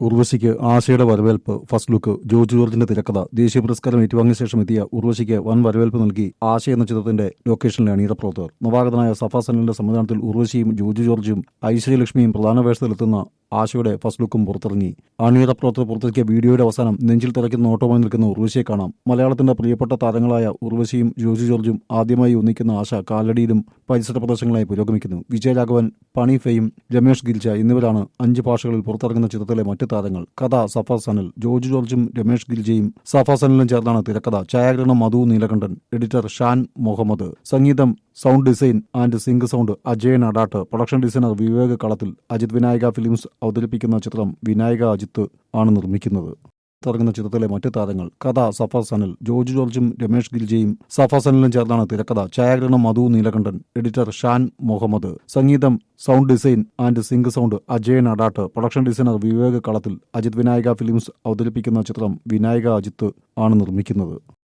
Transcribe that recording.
ഉർവശിക്ക് ആശയുടെ വരവേൽപ്പ് first look George ജോർജിന്റെ തിരക്കഥ ദേശീയ പുരസ്കാരം ഏറ്റുവാങ്ങിയ ശേഷം എത്തിയ ഉർവശിക്ക് വൻ വരവേൽപ്പ് നൽകി ആശ എന്ന ചിത്രത്തിന്റെ ലൊക്കേഷനിലെ അണിയറപ്രവർത്തകർ നവാഗതനായ സഫ സനലിന്റെ സംവിധാനത്തിൽ ഉർവശിയും ജോർജ് ജോർജും ഐശ്വര്യലക്ഷ്മിയും പ്രധാന വേഷത്തിലെത്തുന്ന ആശയുടെ ഫസ്റ്റ് ലുക്കും പുറത്തിറങ്ങി. അണിയറ പ്രവർത്തകർ പുറത്തിറക്കിയ വീഡിയോയുടെ അവസാനം നെഞ്ചിൽ തിളയ്ക്കുന്ന നോട്ടവുമായി നിൽക്കുന്ന ഉർവശിയെ കാണാം. മലയാളത്തിന്റെ പ്രിയപ്പെട്ട താരങ്ങളായ ഉർവശിയും ജോജി ജോർജും ആദ്യമായി ഒന്നിക്കുന്ന ആശ കാലടിയിലും പരിസര പ്രദേശങ്ങളായി പുരോഗമിക്കുന്നു. വിജയരാഘവൻ പണി ഫെയും രമേഷ് ഗിൽജ എന്നിവരാണ് അഞ്ച് ഭാഷകളിൽ പുറത്തിറങ്ങുന്ന ചിത്രത്തിലെ മറ്റ് താരങ്ങൾ. കഥ സഫ സനൽ ജോർജ് ജോർജും രമേഷ് ഗിൽജയും സഫ സനലും ചേർന്നാണ് തിരക്കഥ. ഛായാഗ്രഹണം മധു നീലകണ്ഠൻ. എഡിറ്റർ ഷാൻ മുഹമ്മദ്. സംഗീതം sound design and sync sound Ajay Adat production designer Vivek Kalathil Ajith Vinayaka films അവതരിപ്പിക്കുന്ന ചിത്രം വിനായക അജിത്ത് ആണ് നിർമ്മിക്കുന്നത്. ഇറങ്ങുന്ന ചിത്രത്തിലെ മറ്റ് താരങ്ങൾ കഥ സഫർ സനൽ ജോർജ് ജോർജും രമേഷ് ഗിൽജയും സഫർ സനലും ചേർന്നാണ് തിരക്കഥ ഛായാഗ്രഹണം മധു നീലകണ്ഠൻ എഡിറ്റർ ഷാൻ മുഹമ്മദ്. സംഗീതം sound design and sync sound Ajayan Adat production designer Vivek Kalathil Ajith Vinayaka films അവതരിപ്പിക്കുന്ന ചിത്രം വിനായക അജിത്ത് ആണ് നിർമ്മിക്കുന്നത്.